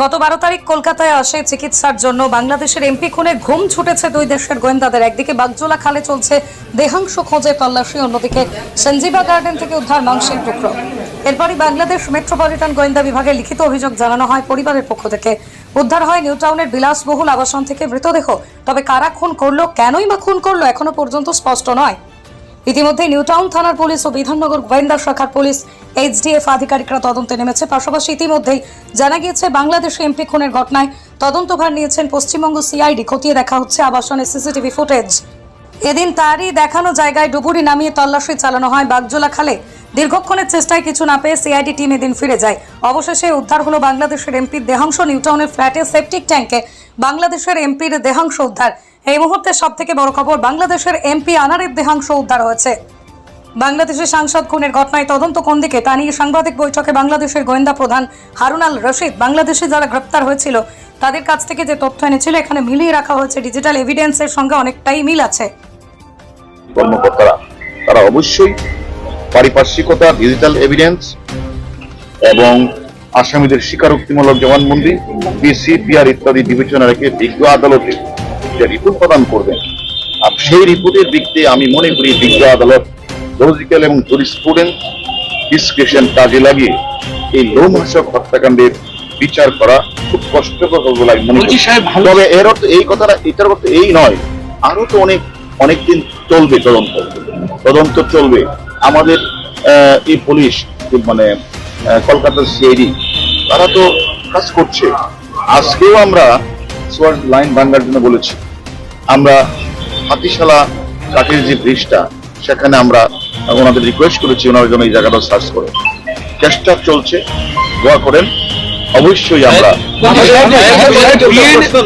গত বারো তারিখ কলকাতায় আসে চিকিৎসার জন্য। বাংলাদেশের এমপি খুনে ঘুম ছুটেছে দুই দেশের গোয়েন্দাদের। একদিকে বাগজোলা খালে চলছে দেহাংশ খোঁজে তল্লাশি, অন্যদিকে সঞ্জীবা গার্ডেন থেকে উদ্ধার মাংসের টুকরো এরপরই বাংলাদেশ মেট্রোপলিটন গোয়েন্দা বিভাগে লিখিত অভিযোগ জানানো হয়, পরিবারের পক্ষ থেকে। উদ্ধার হয় নিউ টাউনের বিলাসবহুল আবাসন থেকে মৃতদেহ। তবে কারা খুন করল, কেনই বা খুন করল, এখনও পর্যন্ত স্পষ্ট নয়। ইতিমধ্যে নিউটাউন থানার পুলিশ ও বিধাননগর গোয়েন্দা শাখার পুলিশ এইচডিএফ আধিকারিকরা তদন্তে নেমেছে। পাশাপাশি ইতিমধ্যেই জানা গিয়েছে, বাংলাদেশে এমপি খুনের ঘটনায় তদন্তভার নিয়েছেন পশ্চিমবঙ্গ সিআইডি। খতিয়ে দেখা হচ্ছে আবাসনের সিসিটিভি ফুটেজ। এদিন তারই দেখানো জায়গায় ডুবুরি নামিয়ে তল্লাশি চালানো হয়। বাগজোলা খালে দীর্ঘক্ষণের চেষ্টায় কিছু না পেয়ে সিআইডি টিম এদিন ফিরে যায়। অবশেষে উদ্ধার হলো বাংলাদেশের এমপির দেহাংশ নিউটাউনের ফ্ল্যাটের সেপটিক ট্যাঙ্কে বাংলাদেশের এমপির দেহাংশ উদ্ধার। এই মুহূর্তে সব থেকে বড় খবর, বাংলাদেশের এমপি আনারের দেহাংশ উদ্ধার হয়েছে। বাংলাদেশের সাংসদ খুনের ঘটনায় তদন্ত কোন দিকে, তা নিয়ে সাংবাদিক বৈঠকে বাংলাদেশের গোয়েন্দা প্রধান হারুন আল রশিদ, বাংলাদেশে যারা গ্রেপ্তার হয়েছিল, তাদের কাছ থেকে যে তথ্য এনেছিল, এখানে মিলিয়ে রাখা হয়েছে। ডিজিটাল এভিডেন্সের সঙ্গে অনেকটাই মিল আছে। কর্মকর্তারা তারা অবশ্যই পারিপার্শ্বিকতা ডিজিটাল এভিডেন্স এবং আসামিদের স্বীকারোক্তিমূলক জবানবন্দি পিসি পিআর ইত্যাদি বিবেচনা রেখে বিজ্ঞ আদালতে যে রিপোর্ট প্রদান করবেন। আর সেই রিপোর্টের দিক দিয়ে আমি মনে করি বিজ্ঞ আদালত লজিক্যাল এবং জুরিস্টুডেন্ট ডিসক্রিপশন কাজে লাগিয়ে এই লোমহর্ষক হত্যাকাণ্ডের বিচার করা খুব কষ্টকর হবে বলে আমি মনে করি। তবে এর অর্থ এই কথাটা এটার অর্থ এই নয় আরও তো অনেক অনেকদিন চলবে তদন্ত। তদন্ত চলবে। আমাদের এই পুলিশ মানে কলকাতার সিআইডি তারা তো কাজ করছে। আজকেও আমরা লাইন ভাঙ্গার জন্য বলেছি। আমরা হাতিশালা কাঠের যে ব্রিজটা সেখানে আমরা ওনাদের রিকোয়েস্ট করেছি ওনার জন্য এই জায়গাটা সার্চ করে। চেষ্টা চলছে দোয়া করেন অবশ্যই আমরা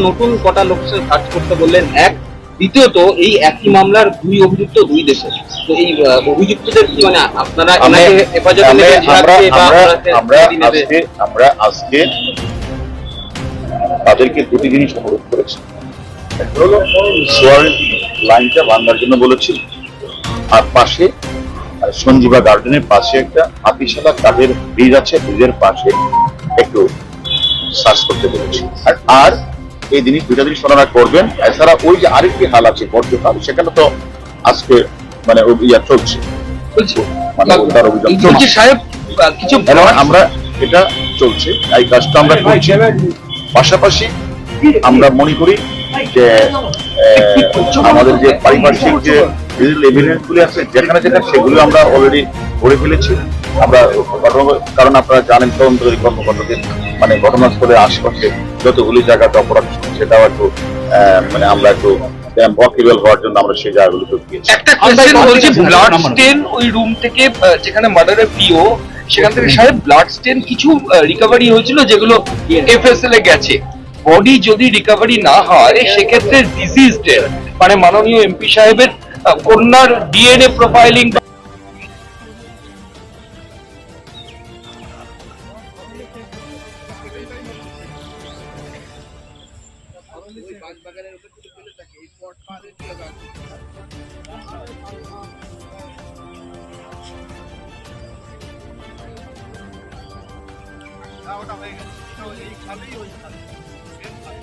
নতুন কটা লোকের সার্চ করতে বললেন এক। দ্বিতীয়ত এই একই মামলার দুই অভিযুক্ত দুই দেশে তো এই অভিযুক্তদের মানে আপনারা আমরা? আজকে আমরা আজকে তাদেরকে দুটি জিনিস অনুরোধ করেছি। লাইনটা ভাঙার জন্য বলেছি আর পাশে সঞ্জীবা গার্ডেনের পাশে একটা হাতিশালা কাঠের ব্রিজ আছে ব্রিজের পাশে একটু সার্চ করতে বলেছি। আর- এই জিনিস দুইটা জিনিস ওনারা করবেন। এছাড়া ওই যে আরেকটি হাল আছে বর্জ্যকাল সেখানে তো আজকে মানে ইয়া চলছে। মানে সাহেব কিছু আমরা এটা চলছে এই কাজটা আমরা করছি। পাশাপাশি আমরা মনে করি যে আমাদের যে পারিপার্শ্বিক যে ডিজিটাল এভিডেন্স গুলি আছে যেখানে যেখানে সেগুলো আমরা অলরেডি করে ফেলেছি। আমরা ঘটনা- কারণ আপনারা জানেন তদন্তকারী কর্মকর্তাদের মানে ঘটনাস্থলের আশেপাশে যতগুলি জায়গাতে অপরাধ সেটাও একটু আহ, মানে আমরা একটু ওয়াকেবল হওয়ার জন্য আমরা সেই জায়গাগুলোতে গিয়েছি একটা কোয়েশ্চেন বলছি ব্লাড স্টেন ওই রুম থেকে আহ, যেখানে মার্ডারের পিও সেখান থেকে সাহেব ব্লাড স্টেন কিছু রিকভারি হয়েছিল যেগুলো এফএসএল এ গেছে? বডি যদি রিকভারি না হয় সেক্ষেত্রে ডিজিজ মানে মাননীয় এমপি সাহেবের কন্যার ডিএনএ প্রোফাইলিং